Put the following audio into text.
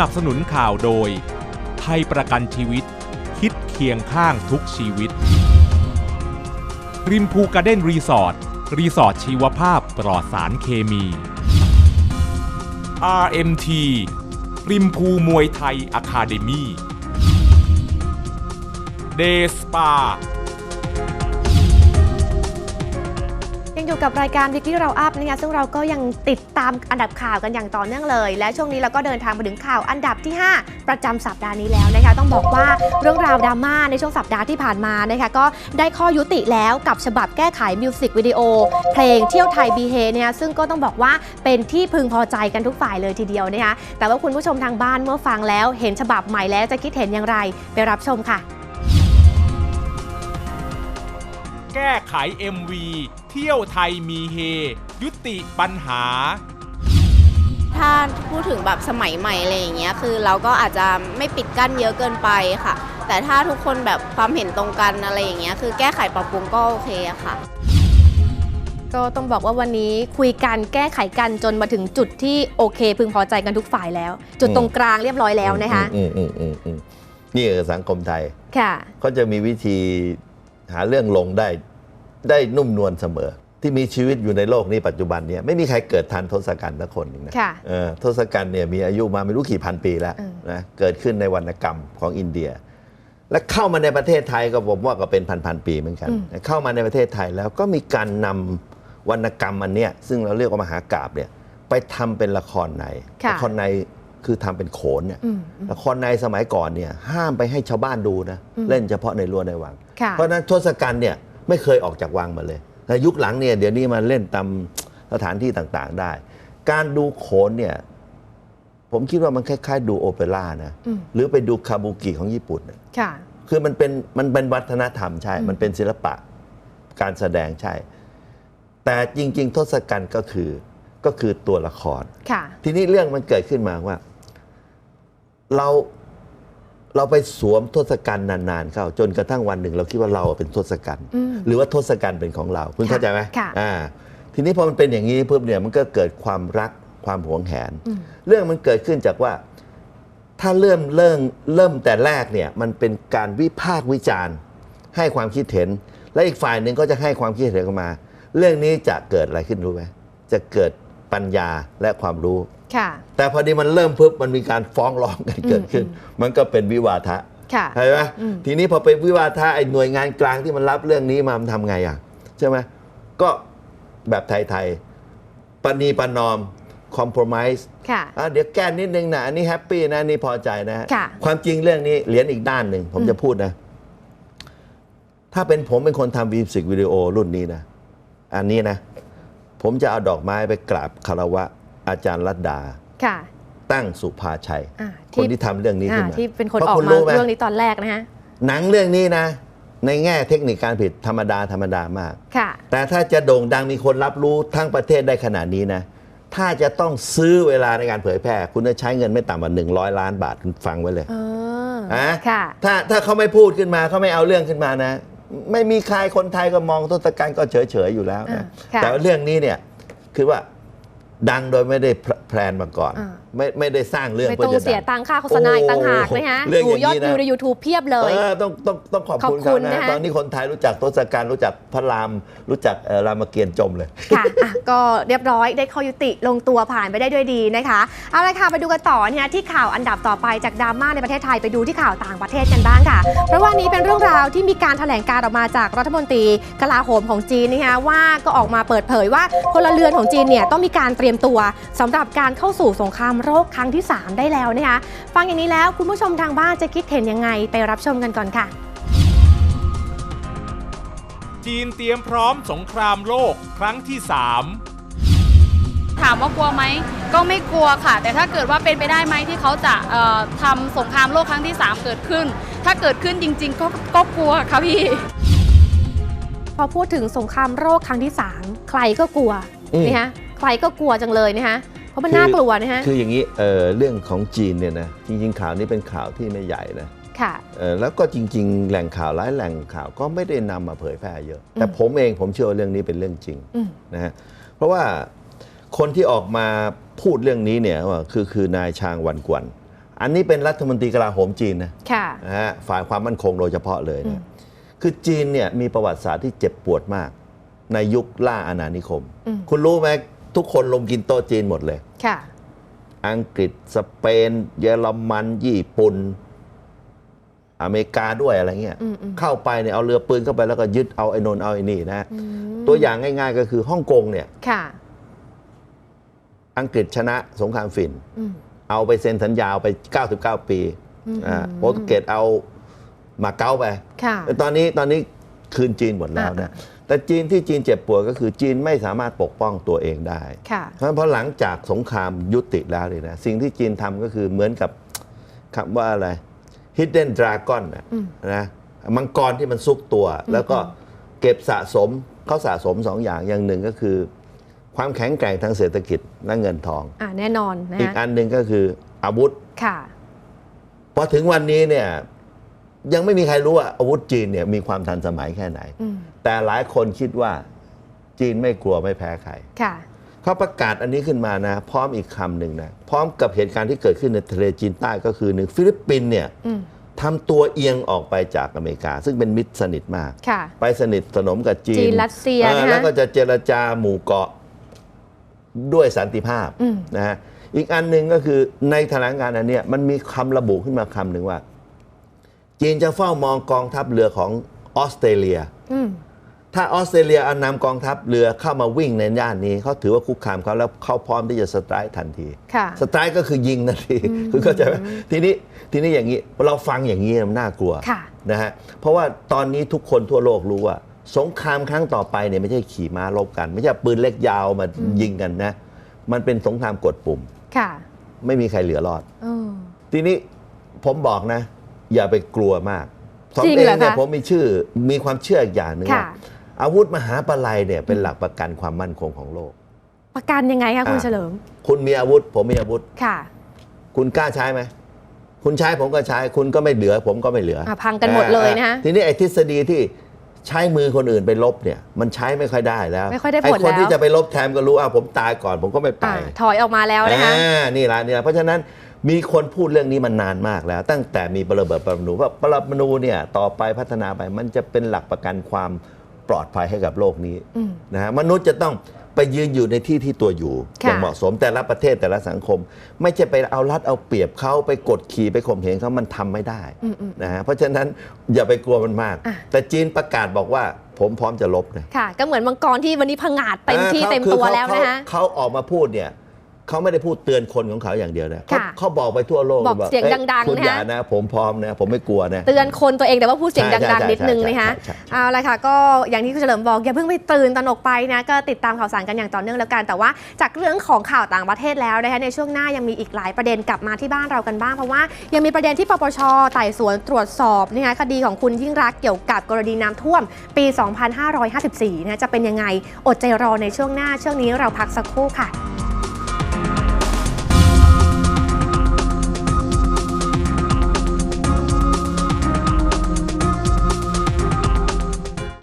นับสนุนข่าวโดย ไทยประกันชีวิต คิดเคียงข้างทุกชีวิต ริมพูการ์เด้นรีสอร์ทรีสอร์ทชีวภาพปลอดสารเคมี RMT ริมพูมวยไทยอะคาเดมี่เดสปา อยู่กับรายการ Weekly r o u Up นะคะซึ่งเราก็ยังติดตามอันดับข่าวกันอย่างต่อเนื่องเลย และช่วงนี้เราก็เดินทางมาถึงข่าวอันดับที่ 5 ประจำสัปดาห์นี้แล้วนะคะต้องบอกว่าเรื่องราวดราม่าในช่วงสัปดาห์ที่ผ่านมานะคะก็ได้ข้อยุติแล้วกับฉบับแก้ไขมิวสิกวิดีโอเพลงเที่ยวไทยบีเฮเนี่ยซึ่งก็ต้องบอกว่าเป็นที่พึงพอใจกันทุกฝ่ายเลยทีเดียวนะคะแต่ว่าคุณผู้ชมทางบ้านเมื่อฟังแล้วเห็นฉบับใหม่แล้วจะคิดเห็นอย่างไร ไปรับชมค่ะ แก้ไข MV เที่ยวไทยมีเฮ ยุติปัญหา ถ้าพูดถึงแบบสมัยใหม่อะไรอย่างเงี้ยคือเราก็อาจจะไม่ปิดกั้นเยอะเกินไปค่ะ แต่ถ้าทุกคนแบบความเห็นตรงกันอะไรอย่างเงี้ยคือแก้ไขปรับปรุงก็โอเคอะค่ะ ก็ต้องบอกว่าวันนี้คุยกันแก้ไขกันจนมาถึงจุดที่โอเค พึงพอใจกันทุกฝ่ายแล้ว จุดตรงกลางเรียบร้อยแล้วนะคะอืมอืมอืมอืมนี่คือสังคมไทยค่ะ เขาจะมีวิธีหาเรื่องลงได้ ได้นุ่มนวลเสมอ ที่มีชีวิตอยู่ในโลกนี้ปัจจุบันเนี่ยไม่มีใครเกิดทันทศกัณฐ์สักคนหนึ่งนะค่ะเออทศกัณฐ์เนี่ยมีอายุมาไม่รู้กี่พันปีแล้วอืม นะเกิดขึ้นในวรรณกรรมของอินเดีย และเข้ามาในประเทศไทยก็ผมว่าก็เป็นพันพันๆปีเหมือนกัน เข้ามาในประเทศไทยแล้วก็มีการนำวรรณกรรมอันเนี้ยซึ่งเราเรียกว่ามหากาบเนี่ยไปทำเป็นละครในค่ะละครในคือทำเป็นโขนเนี่ยอืมละครในสมัยก่อนเนี่ยห้ามไปให้ชาวบ้านดูนะอืมเล่นเฉพาะในรั้วในวัง ค่ะ เพราะฉะนั้นทศกัณฐ์เนี่ย ไม่เคยออกจากวังมาเลยแต่ยุคหลังเนี่ยเดี๋ยวนี้มาเล่นตามสถานที่ต่างๆได้ การดูโขนเนี่ยผมคิดว่ามันคล้ายๆ ดูโอเปร่านะอืมหรือไปดูคาบุกิของญี่ปุ่นน่ะค่ะคือมันเป็นมันเป็นวัฒนธรรมใช่อืมมันเป็นศิลปะการแสดงใช่ แต่จริง ๆ ทศกัณฐ์ก็คือก็คือตัวละครค่ะทีนี้เรื่องมันเกิดขึ้นมาว่า เรา เราไปสวมทศกัณฐ์นานๆเข้าจนกระทั่งวันหนึ่ง เราคิดว่าเราเป็นทศกัณฐ์อืม หรือว่าทศกัณฐ์เป็นของเรา คุณค่ะเข้าใจไหมค่ะ อ่า ทีนี้พอมันเป็นอย่างนี้ปุ๊บเนี่ยมันก็เกิดความรักความหวงแหน อืม เรื่องมันเกิดขึ้นจากว่า ถ้าเริ่มเริ่มเริ่มแต่แรกเนี่ยมันเป็นการวิพากษ์วิจารณ์ ให้ความคิดเห็น และอีกฝ่ายหนึ่งก็จะให้ความคิดเห็นออกมา เรื่องนี้จะเกิดอะไรขึ้นรู้ไหมจะเกิดปัญญาและความรู้ ค่ะ แต่พอดีมันเริ่มปุ๊บมันมีการฟ้องร้องกันเกิดขึ้น มันก็เป็นวิวาทะค่ะใช่ไหมอืมทีนี้พอเป็นวิวาทะไอ้หน่วยงานกลางที่มันรับเรื่องนี้มามันทำไงอะใช่ไหมก็แบบไทยๆปณีประนอมคอม p r o m i s e ค่ะอะเดี๋ยวแก้นิดนึงนะอันนี้แฮปปี้นะอันนี่พอใจนะค่ะความจริงเรื่องนี้เหรียญอีกด้านหนึ่งผมอืมจะพูดนะ ถ้าเป็นผมเป็นคนทำมิวสิกวิดีโอรุ่นนี้นะ อันนี้นะ ผมจะเอาดอกไม้ไปกราบคารวะ อาจารย์รัตดาค่ะตั้งสุภาชัยอ่าคนที่ทำเรื่องนี้ขึ้นอ่ามาที่เป็นคนพราะออกคุณมาไหเรื่องนี้ตอนแรกนะฮะหนังเรื่องนี้นะ ในแง่เทคนิคการผลิตธรรมดาธรรมดามากค่ะ แต่ถ้าจะโด่งดังมีคนรับรู้ทั้งประเทศได้ขนาดนี้นะ ถ้าจะต้องซื้อเวลาในการเผยแพร่ คุณจะใช้เงินไม่ต่ำกว่า100ล้านบาทคุณฟังไว้เลยเอออะค่ะถ้าถ้าเขาไม่พูดขึ้นมาเขาไม่เอาเรื่องขึ้นมานะ ไม่มีใครคนไทยก็มองทศกัณฐ์ก็เฉยเฉยๆอยู่แล้วอ่านะค่ะแต่ว่าเรื่องนี้เนี่ยคือว่า ดังโดยไม่ได้แพลนมาก่อนอ่าไม่ไม่ได้สร้างเรื่องไม่เพื่ต้อองจะเสียดังตังค่าโฆษณาอีกต่างหากนะฮะเรื่องดูอย่างยอดนี้นะวิวใน YouTube เพียบเลยเออต้องต้องต้องขอบคุณขอบคุเขาณนะนะคะตอนนี้คนไทยรู้จักทศกัณฐ์รู้จักพระราม รู้จักเอ่อรามเกียรติ์จมเลยค่ะอะ ก็เรียบร้อยได้ข้อยุติลงตัวผ่านไปได้ด้วยดีนะคะเอาละค่ะไปดูกันต่อเนี่ยที่ข่าวอันดับต่อไปจากดราม่าในประเทศไทยไปดูที่ข่าวต่างประเทศกันบ้างค่ะ เพราะว่านี้เป็นเรื่องราวที่มีการแถลงการออกมาจากรัฐมนตรีกลาโหมของจีนนะคะว่าก็ออกมาเปิดเผยว่าพลเรือนของจีนเนี่ยต้องมีการเตรียมตัวสำหรับการเข้าสู่สงครามโรคครั้งที่ 3 ได้แล้วนะคะฟังอย่างนี้แล้วคุณผู้ชมทางบ้านจะคิดเห็นยังไงไปรับชมกันก่อนค่ะจีนเตรียมพร้อมสงครามโลกครั้งที่ 3 ถามว่ากลัวไหม ก็ไม่กลัวค่ะ แต่ถ้าเกิดว่าเป็นไปได้ไหมที่เขาจะเอ่อทำสงครามโลกครั้งที่ 3 เกิดขึ้น ถ้าเกิดขึ้นจริง ๆ ก็ก็กลัวค่ะพี่ พอพูดถึงสงครามโรคครั้งที่ 3 ใครก็กลัวอืมนะฮะ ใครก็กลัวจังเลยนะฮะเพราะมันคือน่ากลัวนะฮะคืออย่างนี้เอ่อเรื่องของจีนเนี่ยนะจริง ๆ ข่าวนี้เป็นข่าวที่ไม่ใหญ่นะค่ะเอ่อแล้วก็จริง ๆ แหล่งข่าวหลายแหล่งข่าวก็ไม่ได้นำมาเผยแพร่เยอะ แต่อืมผมเองผมเชื่อว่าเรื่องนี้เป็นเรื่องจริงอืมนะฮะเพราะว่าคนที่ออกมาพูดเรื่องนี้เนี่ยว่าคือคือนายชางวันกวน อันนี้เป็นรัฐมนตรีกลาโหมจีนนะค่ะนะฮะฝ่ายความมั่นคงโดยเฉพาะเลยอืมนะคือจีนเนี่ยมีประวัติศาสตร์ที่เจ็บปวดมาก ในยุคล่าอาณานิคมอืมคุณรู้ไหม ทุกคนลงกินโต๊ะจีนหมดเลย ค่ะ อังกฤษสเปน เยอรมัน ญี่ปุ่น อเมริกาด้วยอะไรเงี้ย อืมอืม เข้าไปเนี่ยเอาเรือปืนเข้าไปแล้วก็ยึดเอาไอ้นนเอาไอ้นี่นะอืมตัวอย่างง่าย ๆ ก็คือฮ่องกงเนี่ย ค่ะ อังกฤษชนะสงครามฝิ่น อืม เอาไปเซ็นสัญญาเอาไป 99 ปีอืม อ่าโปรตุเกสเอามาเก๊าไป ค่ะแต่ตอนนี้ตอนนี้คืนจีนหมดแล้วนะอ่า แต่จีนที่จีนเจ็บปวดก็คือจีนไม่สามารถปกป้องตัวเองได้ค่ะเพราะฉะนั้นพอหลังจากสงครามยุติแล้วเนี่ยนะสิ่งที่จีนทำก็คือเหมือนกับคำว่าอะไร hidden dragon นะอืมนะมังกรที่มันซุกตัว แล้วก็เก็บสะสมเขาสะสมสองอย่างอย่างหนึ่งก็คือ ความแข็งแกร่งทางเศรษฐกิจและเงินทองอ่าแน่นอนนะอีกฮะอันหนึ่งก็คืออาวุธค่ะพอถึงวันนี้เนี่ย ยังไม่มีใครรู้ว่าอาวุธจีนเนี่ยมีความทันสมัยแค่ไหนอืมแต่หลายคนคิดว่าจีนไม่กลัวไม่แพ้ใครค่ะเขาประกาศอันนี้ขึ้นมานะ พร้อมอีกคำหนึ่งนะ พร้อมกับเหตุการณ์ที่เกิดขึ้นในทะเลจีนใต้ก็คือหนึ่งฟิลิปปินส์เนี่ยอืมทำตัวเอียงออกไปจากอเมริกา ซึ่งเป็นมิตรสนิทมากค่ะไปสนิทสนมกับจีนจีนรัสเซียออนะคะแล้วก็จะเจรจาหมู่เกาะด้วยสันติภาพอืมนะฮะอีกอันหนึ่งก็คือในแถลงการณ์อันเนี้ยมันมีคำระบุขึ้นมาคำหนึ่งว่า จีนจะเฝ้ามองกองทัพเรือของออสเตรเลียอืมถ้าออสเตรเลียเอานำกองทัพเรือเข้ามาวิ่งในย่านนี้เขาถือว่าคุกคามเขาแล้วเขาพร้อมที่จะสไตร์ทันทีค่ะสไตร์ก็คือยิงนาทีคือเข้าใจไหมทีนี้ทีนี้อย่างนี้เราฟังอย่างนี้มันน่ากลัวค่ะนะฮะเพราะว่าตอนนี้ทุกคนทั่วโลกรู้ว่าสงครามครั้งต่อไปเนี่ยไม่ใช่ขี่ม้ารบกัน ไม่ใช่ปืนเล็กยาวมายิงกันนะ มันเป็นสงครามกดปุ่ม ค่ะ ไม่มีใครเหลือรอดเออทีนี้ผมบอกนะ อย่าไปกลัวมากผมจริงเอเหรองเนี่ยคะผมมีชื่อมีความเชื่ออีกอย่างหนึ่งค่ะว่าอาวุธมหาปลัยเนี่ยเป็นหลักประกันความมั่นคงของโลก ประกันยังไงคะคุณอะ เฉลิมคุณมีอาวุธ ผมมีอาวุธ ค่ะ คุณกล้าใช้ไหม คุณใช้ผมก็ใช้ คุณก็ไม่เหลือ ผมก็ไม่เหลืออะพังกันหมดเลยนะฮะอ่าทีนี้ไอ้ทฤษฎีที่ใช้มือคนอื่นไปลบเนี่ย มันใช้ไม่ค่อยได้แล้วไม่ค่อยได้ผลไอ้คนแล้ว ที่จะไปลบแทนก็รู้อะผมตายก่อน ผมก็ไม่ไปอ่าถอยออกมาแล้วนะคะ อ่านี่ละนี่ละเพราะฉะนั้น มีคนพูดเรื่องนี้มานานมากแล้ว ตั้งแต่มีระเบิดปรมาณูว่าปรมาณูเนี่ยต่อไปพัฒนาไปมันจะเป็นหลักประกันความปลอดภัยให้กับโลกนี้อืมนะฮะมนุษย์จะต้องไปยืนอยู่ในที่ที่ตัวอยู่ค่ะอย่างเหมาะสมแต่ละประเทศแต่ละสังคม ไม่ใช่ไปเอารัดเอาเปรียบเขาไปกดขี่ไปข่มเหงเขามันทำไม่ได้อืมอืมนะฮะเพราะฉะนั้นอย่าไปกลัวมันมากอะแต่จีนประกาศบอกว่าผมพร้อมจะลบนะค่ะ ก็เหมือนมังกรที่วันนี้พังงาดเต็มที่อ่าขาเต็มคือตัวขาแล้วนะคะเขาเขาออกมาพูดเนี่ย เขาไม่ได้พูดเตือนคนของเขาอย่างเดียวนะเขาค่ะเขาบอกไปทั่วโลกบอกว่าเสียงอ้ดังๆคุณนะ อย่านะ ผมพร้อมนะ ผมไม่กลัวนะ เตือนคนตัวเองแต่ว่าพูดเสียงใช่ใช่ดังๆนิดนึงใช่นะคะใช่ใช่ เอาละค่ะก็อย่างที่คุณเฉลิมบอกอย่าเพิ่งไปตื่นตระหนกไปนะก็ติดตามข่าวสารกันอย่างต่อเนื่องแล้วกัน แต่ว่าจากเรื่องของข่าวต่างประเทศแล้วนะคะในช่วงหน้ายังมีอีกหลายประเด็นกลับมาที่บ้านเรากันบ้างเพราะว่ายังมีประเด็นที่ปปชไต่สวนตรวจสอบนะคะคดีของคุณยิ่งรักษณ์เกี่ยวกับกรณีน้ำท่วมปี 2554นะจะเป็นยังไงอดใจรอในช่วงหน้าช่วงนี้เราพักสักครู่ค่ะ